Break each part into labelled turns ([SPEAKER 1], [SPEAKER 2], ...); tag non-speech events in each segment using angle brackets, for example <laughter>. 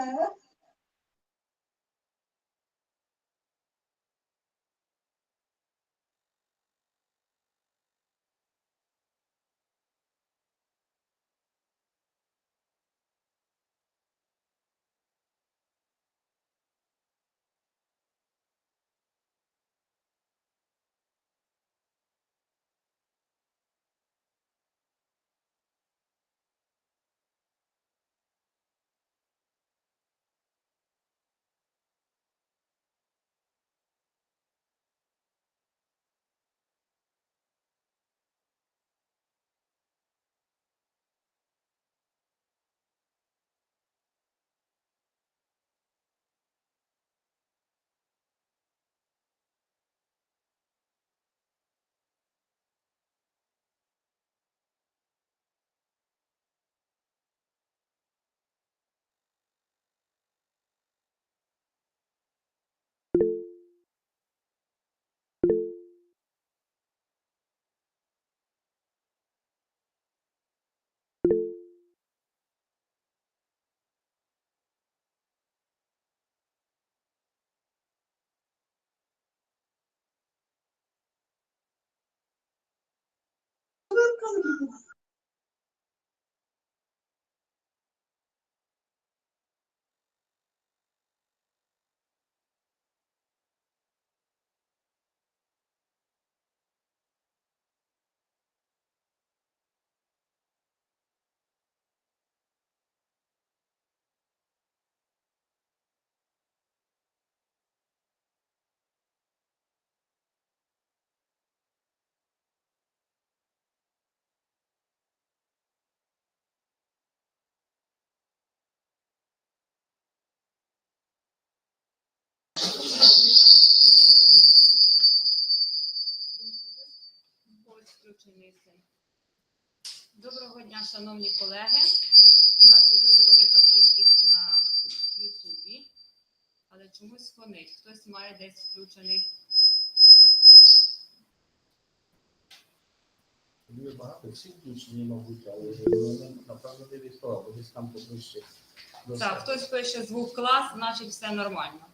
[SPEAKER 1] Evet. come on. Доброго дня, шановні колеги. У нас є дуже велика кількість на Ютубі, але чомусь фонить. Хтось має десь включений.
[SPEAKER 2] Дуже багато всі включені, мабуть, але ну, напевно не від того, бо десь там поближче.
[SPEAKER 1] Так, хтось пише звук клас, значить все нормально.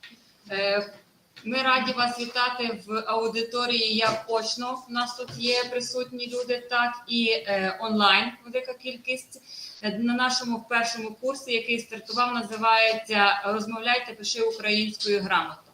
[SPEAKER 1] Е, Ми раді вас вітати в аудиторії як очно. У нас тут є присутні люди, так і е, онлайн велика кількість. Е, На нашому першому курсі, який стартував, називається Розмовляйте, пиши українською грамотно.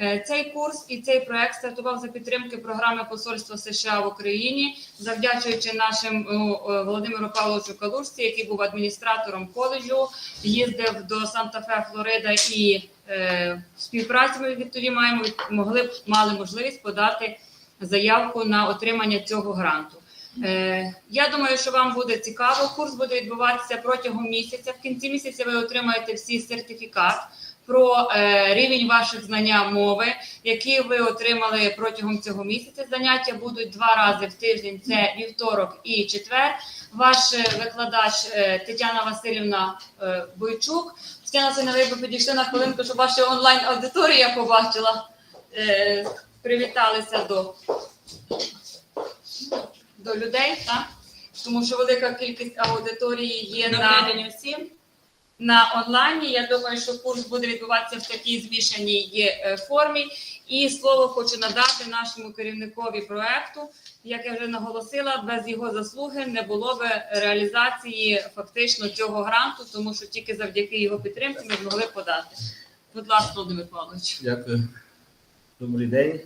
[SPEAKER 1] Е, Цей курс і цей проект стартував за підтримки програми Посольства США в Україні, завдячуючи нашому е, Володимиру Павловичу Калушці, який був адміністратором коледжу, їздив до Санта-Фе, Флорида і е, співпраці ми відтоді маємо могли б мали можливість подати заявку на отримання цього гранту. Е, я думаю, що вам буде цікаво. Курс буде відбуватися протягом місяця. В кінці місяця ви отримаєте всі сертифікат про е, рівень ваших знання мови, які ви отримали протягом цього місяця. Заняття будуть два рази в тиждень: це вівторок і четвер. Ваш е, викладач е, Тетяна Васильівна е, Бойчук. Тетяна Васильівна, ви підійшли на хвилинку, щоб ваша онлайн аудиторія побачила. Е, привіталися до, до людей, так? тому що велика кількість аудиторії є на
[SPEAKER 3] день всім.
[SPEAKER 1] На онлайні. Я думаю, що курс буде відбуватися в такій змішаній е, формі. І слово хочу надати нашому керівникові проекту. Як я вже наголосила, без його заслуги не було би реалізації фактично цього гранту, тому що тільки завдяки його підтримці ми змогли подати. Будь ласка, Володимир Павлович.
[SPEAKER 2] Дякую. Добрий день.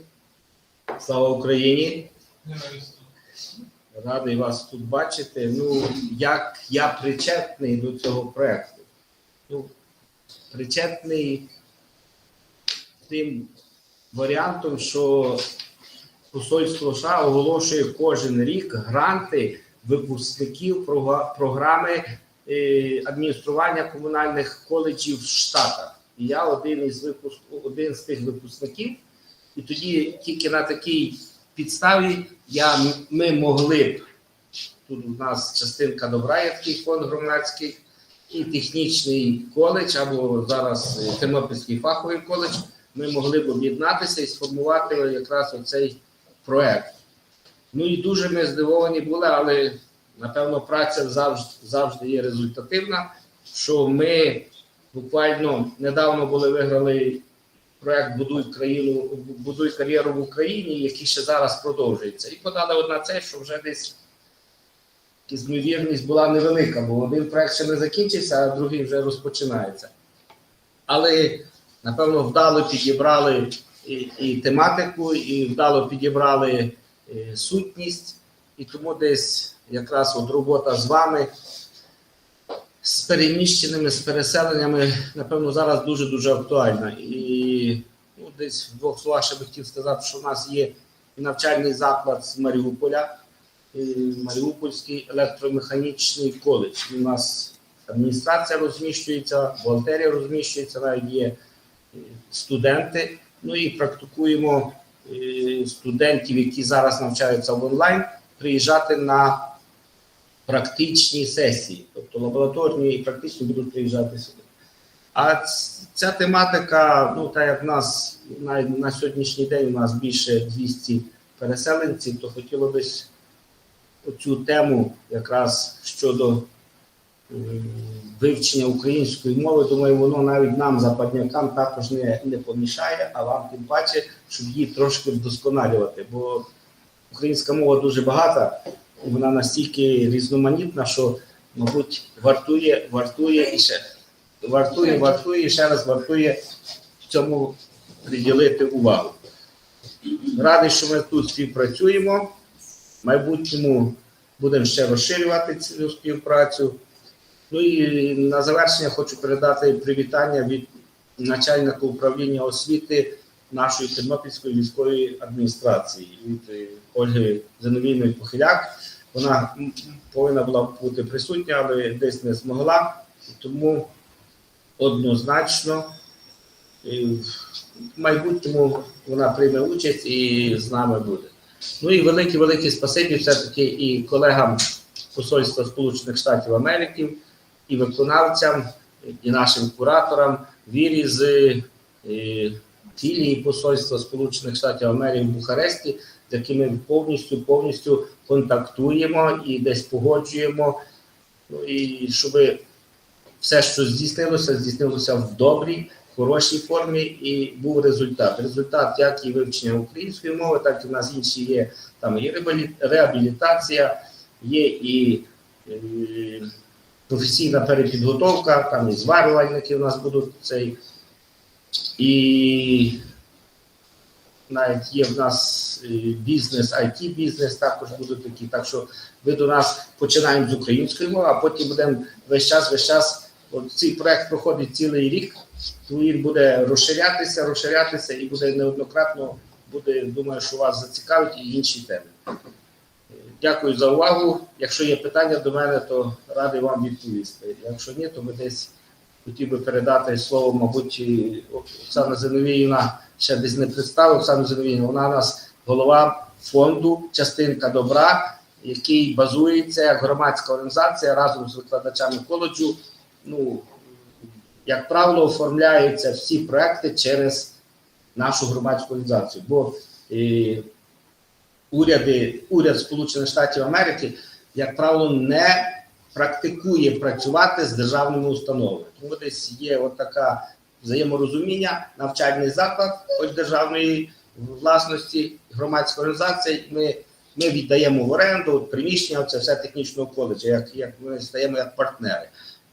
[SPEAKER 2] Слава Україні. Радий вас тут бачити. Ну, як я причетний до цього проекту? Ну, причетний тим варіантом, що Посольство США оголошує кожен рік гранти випускників програми е, адміністрування комунальних коледжів в Штатах. І я один із випуск... один з тих випускників. І тоді тільки на такій підставі я, ми могли б тут у нас частинка добра, є такий фонд громадський, і технічний коледж, або зараз е, Тернопільський фаховий коледж. Ми могли б об'єднатися і сформувати якраз оцей проект. Ну і дуже ми здивовані були, але напевно праця завжди, завжди є результативна. Що ми буквально недавно були виграли проект Будуй країну, будуй кар'єру в Україні, який ще зараз продовжується. І подали одна це, що вже десь ймовірність була невелика, бо один проект ще не закінчився, а другий вже розпочинається. Але напевно вдало підібрали і, і тематику, і вдало підібрали е, сутність, і тому десь якраз от робота з вами з переміщеними, з переселеннями, напевно, зараз дуже-дуже актуальна. І ну, десь в двох словах ще би хотів сказати, що в нас є і навчальний заклад з Маріуполя, і Маріупольський електромеханічний коледж. У нас адміністрація розміщується, бухгалтерія розміщується, навіть є е, студенти. Ну і практикуємо е, студентів, які зараз навчаються в онлайн, приїжджати на практичні сесії, тобто лабораторні і практичні будуть приїжджати сюди. А ця тематика, ну так як в нас навіть на сьогоднішній день у нас більше 200 переселенців, то хотіло б цю тему якраз щодо вивчення української мови, думаю, воно навіть нам, западнякам, також не, не помішає, а вам тим паче, щоб її трошки вдосконалювати. Бо українська мова дуже багата, вона настільки різноманітна, що, мабуть, вартує, вартує і ще вартує, вартує і ще раз вартує в цьому приділити увагу. Радий, що ми тут співпрацюємо. Майбутньому будемо ще розширювати цю співпрацю. Ну і на завершення хочу передати привітання від начальника управління освіти нашої Тернопільської військової адміністрації від Ольги Зиновійної Похиляк. Вона повинна була бути присутня, але десь не змогла. Тому однозначно е, в майбутньому вона прийме участь і з нами буде. Ну і велике велике спасибі все-таки і колегам Посольства Сполучених Штатів Америки, і виконавцям, і нашим кураторам вірі з е, філії Посольства Сполучених Штатів Америки в Бухаресті, з якими повністю повністю контактуємо і десь погоджуємо. Ну і щоб все, що здійснилося, здійснилося в добрій, хорошій формі і був результат. Результат як і вивчення української мови, так і в нас інші є там і реабілі- реабілітація, є і е, професійна перепідготовка, там і зварювальники у нас будуть цей. І навіть є в нас е, бізнес, it бізнес також будуть такі. Так що ви до нас починаємо з української мови, а потім будемо весь час, весь час. От цей проект проходить цілий рік, то буде розширятися, розширятися і буде неоднократно, буде, думаю, що вас зацікавить і інші теми. Дякую за увагу. Якщо є питання до мене, то радий вам відповісти. Якщо ні, то ми десь хотів би передати слово, мабуть, Оксана Зиновіївна ще десь не представила. Оксана Зиновіївна, вона у нас голова фонду Частинка добра, який базується як громадська організація разом з викладачами коледжу. Ну, як правило, оформляються всі проекти через нашу громадську організацію. Бо е, уряди, уряд Сполучених Штатів Америки, як правило, не практикує працювати з державними установами. Тому десь є от така взаєморозуміння, навчальний заклад, хоч державної власності, громадська організація. Ми, ми віддаємо в оренду приміщення, це все технічного коледжу, як, як ми стаємо як партнери.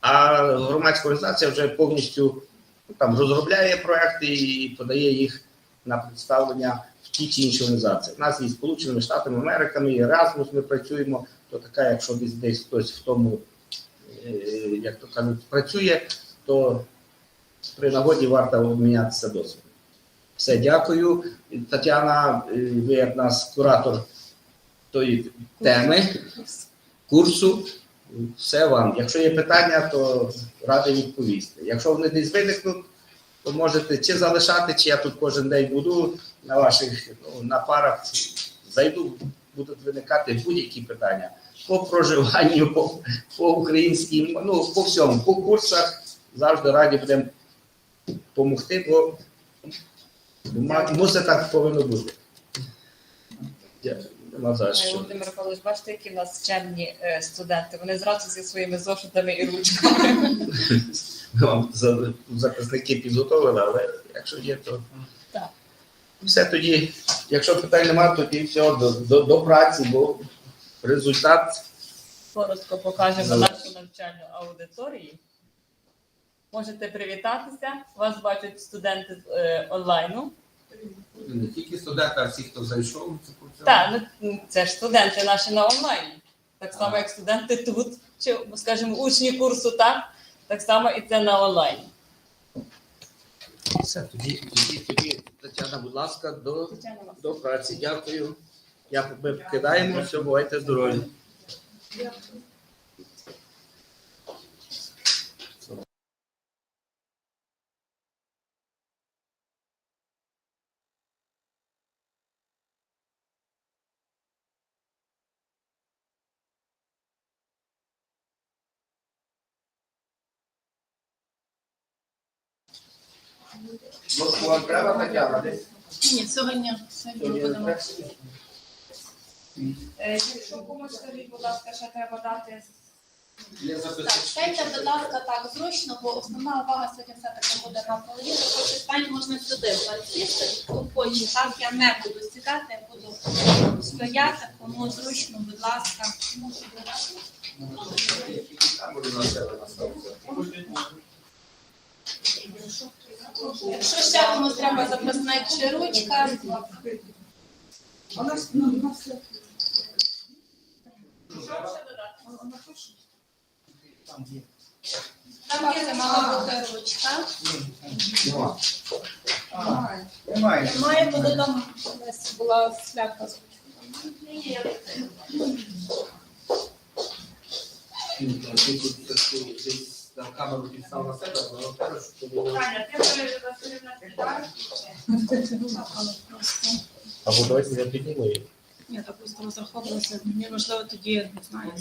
[SPEAKER 2] А громадська організація вже повністю ну, там розробляє проекти і подає їх на представлення в ті чи інші організації. У нас і Сполученими Штатами Америками, і Erasmus ми працюємо, то така, якщо десь десь хтось в тому, е, як то кажуть, працює, то при нагоді варто обмінятися досвідом. Все, дякую. Тетяна, е, ви як нас куратор тої теми, курсу. Все вам. Якщо є питання, то радий відповісти. Якщо вони десь виникнуть, то можете чи залишати, чи я тут кожен день буду на ваших ну, на парах зайду, будуть виникати будь-які питання по проживанню, по, по українській, ну по всьому, по курсах завжди раді будемо допомогти, бо мусить так повинно бути. Дякую. Що.
[SPEAKER 1] Володимир Павлович, бачите, які в нас чемні е, студенти. Вони зразу зі своїми зошитами і ручками.
[SPEAKER 2] Ми <laughs> вам записники підготовили, але якщо є, то
[SPEAKER 1] Так.
[SPEAKER 2] все тоді, якщо питань немає, тоді все до, до, до праці, бо результат
[SPEAKER 1] Коротко покажемо нашу навчальну аудиторію. Можете привітатися. Вас бачать студенти е, онлайну.
[SPEAKER 3] Не тільки студенти, а всі, хто зайшов. це цьому.
[SPEAKER 1] Так, ну це ж студенти наші на онлайні. Так само, як студенти тут, чи, скажімо, учні курсу, так, так само і це на онлайні.
[SPEAKER 2] все. Тоді, тоді, тоді, Тетяна, будь ласка, до, до праці. Дякую. Я, ми покидаємо, все, бувайте здорові. Ну, вам треба, Тетяна, десь?
[SPEAKER 4] Ні, сьогодні, сьогодні ми будемо.
[SPEAKER 1] Е, Якщо комусь скажіть, будь ласка, ще треба дати
[SPEAKER 3] Я
[SPEAKER 4] Так,
[SPEAKER 3] записую.
[SPEAKER 4] сядьте, будь ласка, так зручно, бо основна увага сьогодні все-таки буде на половину. Хоче стань можна сюди пересісти, хоче. Так, я не буду сідати, я буду стояти, кому зручно, будь ласка. Якщо ще комусь треба запасник чи ручка, там є. Мала бути ручка.
[SPEAKER 3] Немає.
[SPEAKER 4] Має бути там десь була шляпка з
[SPEAKER 3] Десь камеру підстав на себе, але кажуть, що було.
[SPEAKER 1] Таня, ти
[SPEAKER 4] просто
[SPEAKER 2] Або давайте я підніму її.
[SPEAKER 4] ні, так просто розраховувалося. Мені важливо тоді, не знаю.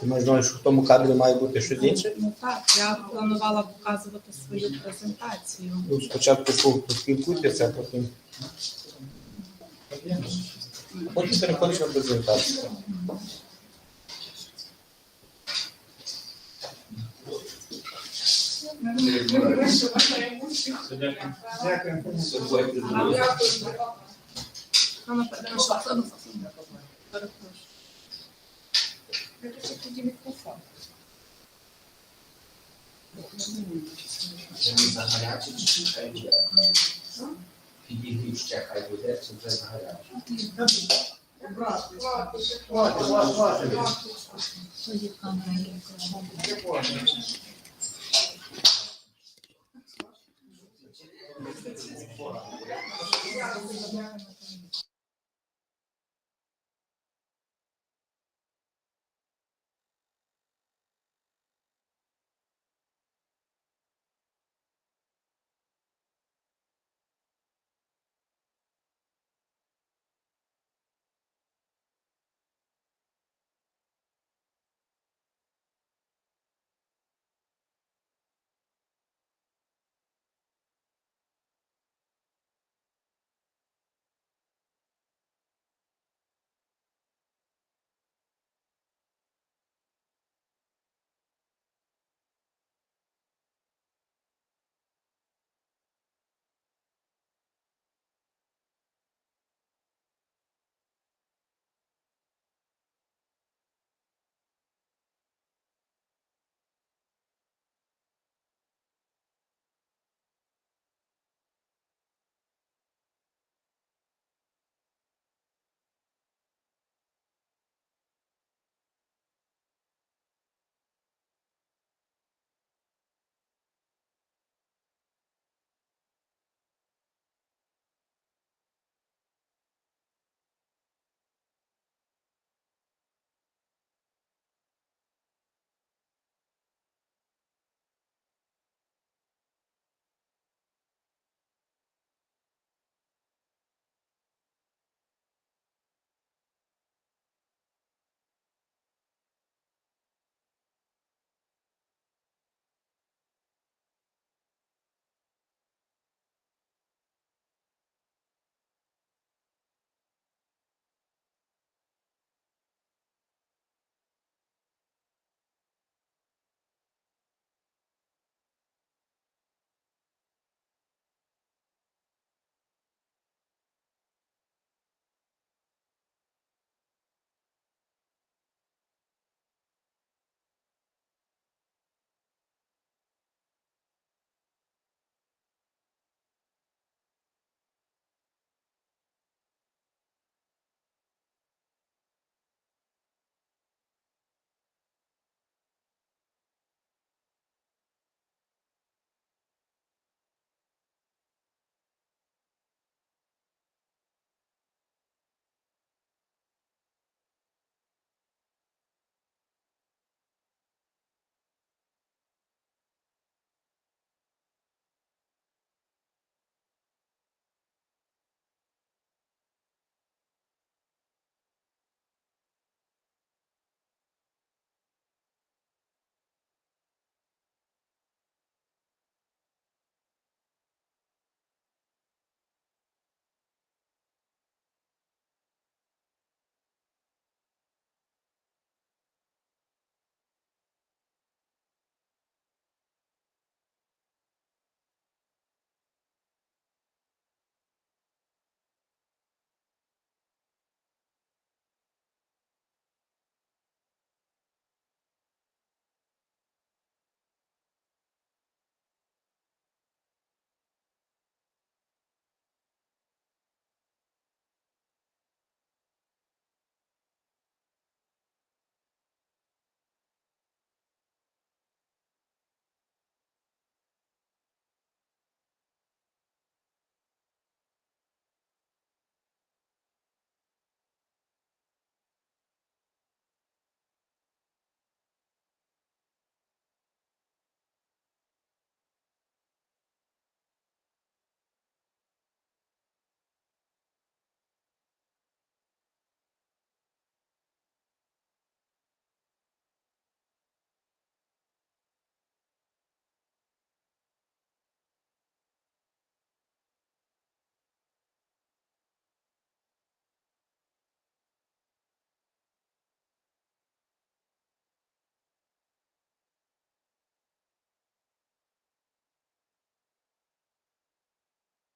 [SPEAKER 2] Ти маєш що в тому кадрі має бути щось інше?
[SPEAKER 4] Ну так, я планувала показувати свою презентацію.
[SPEAKER 2] Ну, спочатку поспілкуйтеся, а потім. Потім переходиш на презентацію.
[SPEAKER 3] Все, бувайте здорові.
[SPEAKER 4] Вона перепрошую. Перепрошую.
[SPEAKER 2] Він загарячий, чи хай буде. Підігрів ще, хай буде, це вже загарячий.
[SPEAKER 4] Тоді камера є